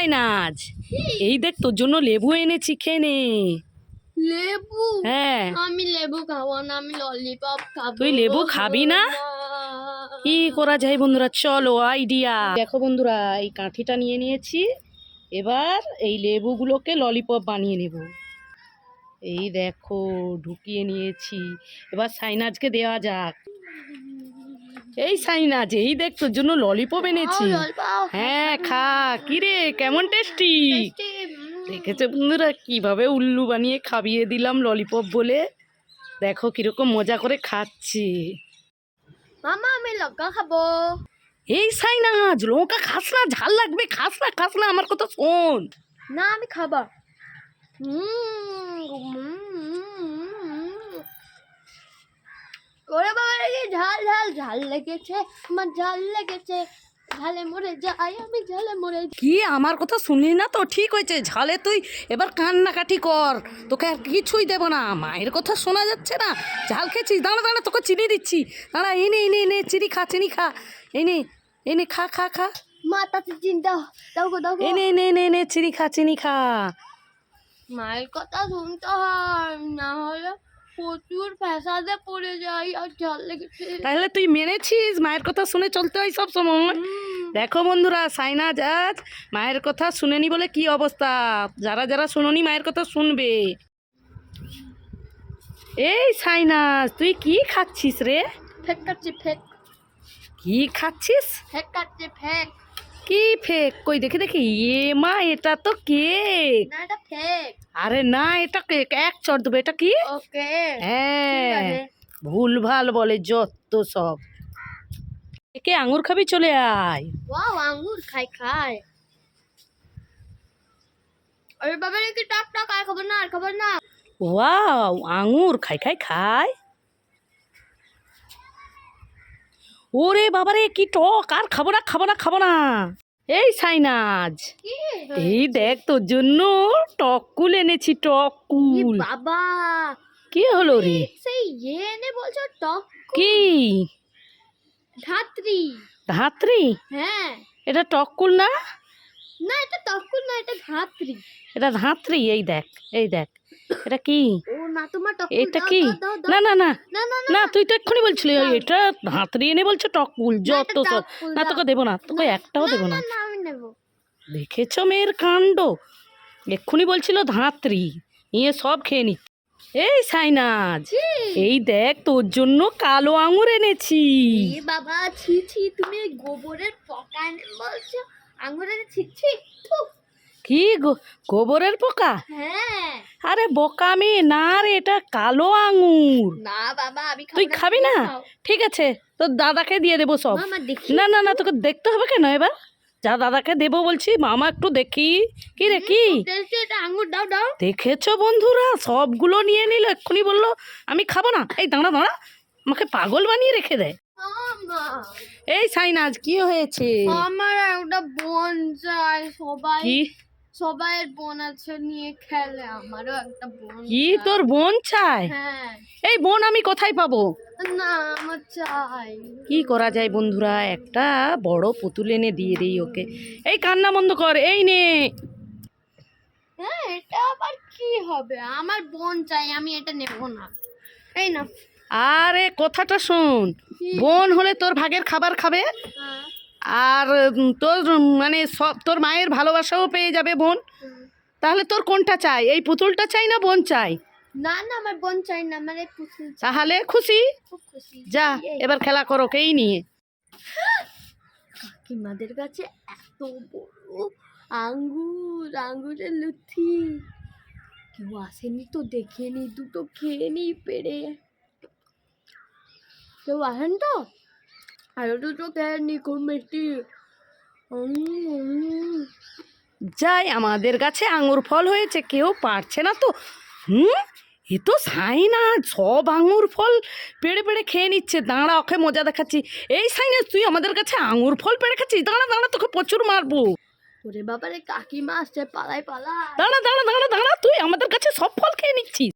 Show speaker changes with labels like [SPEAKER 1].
[SPEAKER 1] সাইনাজ এই দেখ তোর জন্য লেবু এনেছি খেয়ে নে।
[SPEAKER 2] লেবু?
[SPEAKER 1] হ্যাঁ।
[SPEAKER 2] আমি লেবু খাব না আমি ললিপপ খাব।
[SPEAKER 1] তুই লেবু খাবি না? কি করা যায় বন্ধুরা? চলো আইডিয়া দেখো বন্ধুরা এই কাঠিটা নিয়ে নিয়েছি। এবার এই লেবুগুলোকে ললিপপ বানিয়ে নেব। এই দেখো ঢুকিয়ে নিয়েছি। এবার সাইনাজকে দেওয়া যাক। এই সাইনাজ এই দেখ তোর জন্য ললিপপ এনেছি।
[SPEAKER 2] আও, ললিপপ।
[SPEAKER 1] হ্যাঁ খা কিরে কেমন টেস্টি দেখেছ বন্ধুরা কীভাবে উল্লু বানিয়ে খাবিয়ে দিলাম ললিপপ বলে? দেখো কীরকম মজা করে খাচ্ছি।
[SPEAKER 2] মামা আমি লঙ্কা খাব।
[SPEAKER 1] এই সাইনাজ লঙ্কা খাস না ঝাল লাগবে খাস না খাস না আমার কথা শোন।
[SPEAKER 2] না আমি খাব। হুম। ওরে বাবা রে ঝাল ঝাল ঝাল লেগেছে আমার ঝাল লেগেছে। ঝালে মরে যাই আমি ঝালে মরে।
[SPEAKER 1] কি আমার কথা শুনলি না তো? ঠিক হয়েছে ঝালে তুই এবার কান্নাকাটি কর। তোকে আর কিছুই দেবো না। মায়ের কথা শোনা যাচ্ছে না। ঝাল খেয়েছিস? দাঁড়া দাঁড়া তোকে চিনি দিচ্ছি। দাঁড়া এনে এনে এনে চিনি খা চিনি খা। এনে এনে খা খা খা।
[SPEAKER 2] মা তাতে চিন্তা। দাও গো দাও
[SPEAKER 1] এনে এনে এনে এনে চিনি খা চিনি খা।
[SPEAKER 2] মায়ের কথা শুনতে হয় না হলে প্রচুর ফ্যাসাদে পড়ে যাই আর ঝাল লেগেছে
[SPEAKER 1] তাহলে তুই মেনেছিস? মায়ের কথা শুনে চলতে হয় সব সময়। দেখো বন্ধুরা সাইনাজ আজ মায়ের কথা শুনেনি বলে কি অবস্থা? যারা যারা শুনোনি মায়ের কথা শুনবে। এই সাইনাজ তুই কি খাচ্ছিস রে?
[SPEAKER 2] ফেক কাটছে ফেক।
[SPEAKER 1] কি খাচ্ছিস?
[SPEAKER 2] ফেক কাটছে ফেক।
[SPEAKER 1] কি ফেক কই দেখে দেখি। এ মা এটা তো কেক
[SPEAKER 2] না এটা ফেক
[SPEAKER 1] আরে না এটা কেক এক চট দেবো এটা কি?
[SPEAKER 2] ওকে।
[SPEAKER 1] হ্যাঁ। ভুল ভালো বলে যত সব। একে আঙ্গুর খাবি চলে আয়।
[SPEAKER 2] ওয়াও আঙ্গুর খাই খাই। আরে বাবা রে কি টক টাক আর খবর না আর খবর না।
[SPEAKER 1] ওয়াও আঙ্গুর খাই খাই খায় ওরে বাবারে কি টক আর খাব না খাব না খাব না। এই সাইনাজ এই দেখ তোর জন্য টকুল এনেছি
[SPEAKER 2] কি
[SPEAKER 1] টকুল
[SPEAKER 2] বাবা।
[SPEAKER 1] কি হলো রে?
[SPEAKER 2] সেই ইয়ে এনে বলছো টক
[SPEAKER 1] কি?
[SPEAKER 2] ধাত্রী।
[SPEAKER 1] ধাত্রী?
[SPEAKER 2] হ্যাঁ।
[SPEAKER 1] এটা টকুল না?
[SPEAKER 2] না এটা তকুল না এটা ধাত্রী।
[SPEAKER 1] এটা ধাত্রী এই দেখ এই দেখ। এটা কি? এটা কি। না না না।
[SPEAKER 2] না
[SPEAKER 1] তুই তো এক্ষুনি বলছিলি এটা ধাত্রী এনে বলছো টকুল যত না তোকে দেবো না তোকে একটাও দেবো না দেখেছ মেয়ের কাণ্ড? এক্ষুনি বলছিল ধাত্রী। নিয়ে সব খেয়ে নিচ্ছে। এই সাইনাজ এই দেখ তোর জন্য কালো আঙুর এনেছি।
[SPEAKER 2] এ বাবা ছি ছি তুমি গোবরের পকা বলছো? আঙুরের ছি ছি
[SPEAKER 1] কি গোবরের পোকা?
[SPEAKER 2] হ্যাঁ।
[SPEAKER 1] আরে বোকা মেয়ে না রে এটা কালো আঙুর।
[SPEAKER 2] না বাবা আমি খাব
[SPEAKER 1] তুই খাবি না? ঠিক আছে তোর দাদাকে দিয়ে দেবো সব। না না না তোকে দেখতে হবে কেন এবার? যা দাদাকে দেবো বলছি মামা একটু দেখি। কি রে কি? দেখেছ বন্ধুরা? সবগুলো নিয়ে নিল এক্ষুনি বলল আমি খাব না। এই দাঁড়া দাঁড়া। আমাকে পাগল বানিয়ে রেখে দেয় এই সাইনাজ কি হয়েছে?
[SPEAKER 2] আমার একটা বোন চাই সবাই
[SPEAKER 1] কি?
[SPEAKER 2] সবাইয়ের বোন আছে নিয়ে খেলে। আমারও একটা বোন
[SPEAKER 1] কি তোর বোন চায়?
[SPEAKER 2] হ্যাঁ।
[SPEAKER 1] এই বোন আমি কোথায় পাবো?
[SPEAKER 2] না আমার চাই।
[SPEAKER 1] কি করা যায় বন্ধুরা? একটা বড় পুতুল এনে দিয়ে দিই ওকে। এই কান্না বন্ধ কর এই নে।
[SPEAKER 2] হ্যাঁ এটা আবার কি হবে? আমার বোন চাই আমি এটা নেব না। এই না
[SPEAKER 1] আরে কথাটা শোন। বোন হলে তোর ভাগের খাবার খাবে।
[SPEAKER 2] হ্যাঁ,
[SPEAKER 1] আর তোর মানে সব তোর মায়ের ভালোবাসাও পেয়ে যাবে বোন। তাহলে তোর কোনটা চাই? এই পুতুলটা চাই না বোন চাই?
[SPEAKER 2] না না আমার বোন চাই না আমার এই পুতুল
[SPEAKER 1] তাহলে খুশি?
[SPEAKER 2] খুব খুশি।
[SPEAKER 1] যা এবার খেলা করো কেই নিয়ে?
[SPEAKER 2] কাকিমাদের কাছে এত বড় আঙ্গুর আঙ্গুরের লুথি। কেউ আসেনি তো দেখে নি দুটো খেয়ে নি পেরে কেউ আসেন তো? আরও দুটো খেয়ে নি খুব মিষ্টি।
[SPEAKER 1] যাই আমাদের গাছে আঙুর ফল হয়েছে কেউ পারছে না তো। হুম? এ তো সাইনা সব আঙুর ফল পেড়ে পেড়ে খেয়ে নিচ্ছে। দাঁড়া ওকে মজা দেখাচ্ছি। এই সাইনা তুই আমাদের কাছে আঙুর ফল পেড়ে খাচ্ছিস? দাঁড়া দাঁড়া তোকে প্রচুর মারবো।
[SPEAKER 2] ওরে বাবারে কাকিমা আসছে পালাই পালা
[SPEAKER 1] দাঁড়া দাঁড়া দাঁড়া দাঁড়া তুই আমাদের কাছে সব ফল খেয়ে নিচ্ছিস।